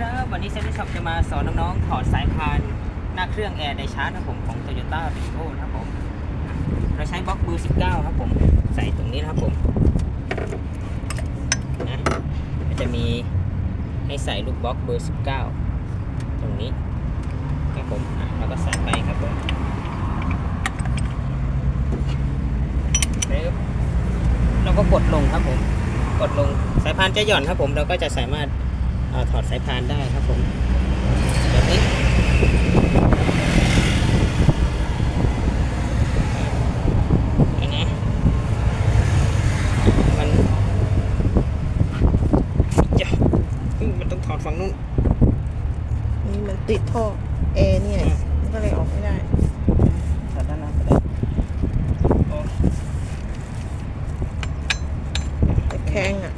ครับวันนี้เซนต์ช็อปจะมาสอนน้องๆถอดสายพานหน้าเครื่องแอร์ไดชาร์จนะครับผมของ Toyota r e v o นะครับผมเราใช้บล็อกเบอร์19 ครับผมใส่ตรงนี้นะครับผมนะมันจะมีให้ใส่ลูกบล็อกเบอร์ 19 ตรงนี้ครับผมอะเราก็ใส่ไปครับผมเราก็กดลงครับผมกดลงสายพานจะหย่อนครับผมเราก็จะสามารถ อ่อถอดสายพานได้ครับผมแบบนี้อันนี้มันจะอุ๊ยมันต้องถอดฝั่งนู้นนี่มันติดท่อแอร์เนี่ยมันก็เลยออกไม่ได้ถอดด้านล่างก็ได้โอ้แต่แข้งอะ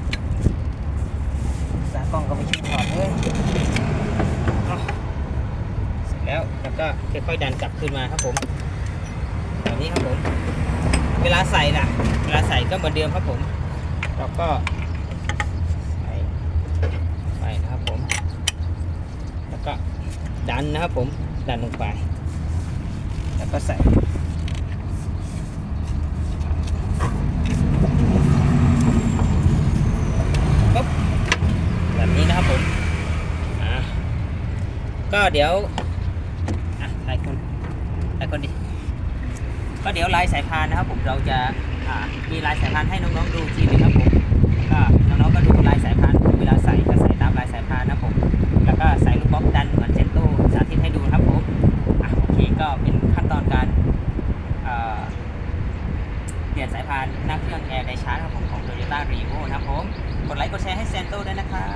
สากล้องก็ไม่ช่วยถอดเลยเสร็จแล้วแล้วก็ค่อยๆดันกลับขึ้นมาครับผมแบบนี้ครับผม เวลาใส่ล่ะ เวลาใส่ก็เหมือนเดิมครับผมเราก็ใส่ไปนะครับผม แล้วก็ดันนะครับผมดันลงไป แล้วก็ใส่ปุ๊บแบบนี้นะครับผมอะ ก็เดี๋ยวอะถ่ายคนถ่ายคนดิก็เดี๋ยวลายสายพานนะครับผมเราจะอ่ามีลายสายพานให้น้องๆดูทีนึงครับผมก็น้องๆก็ดูลายสายพานเวลาใส่ก็ใส่ตามลายสายพานนะครับผมแล้วก็ใส่ลูกบล็อกดันเหมือนเจนโต้สาธิตให้ดูครับผมอะโอเคก็เป็นขั้นตอนการเปลี่ยนสายพานหน้าเครื่องแอร์ไดชาร์จครับผมของ Toyota r e v o นะครับผมกดไลค์กดแชร์ให้เซนโต้ด้วยนะครับ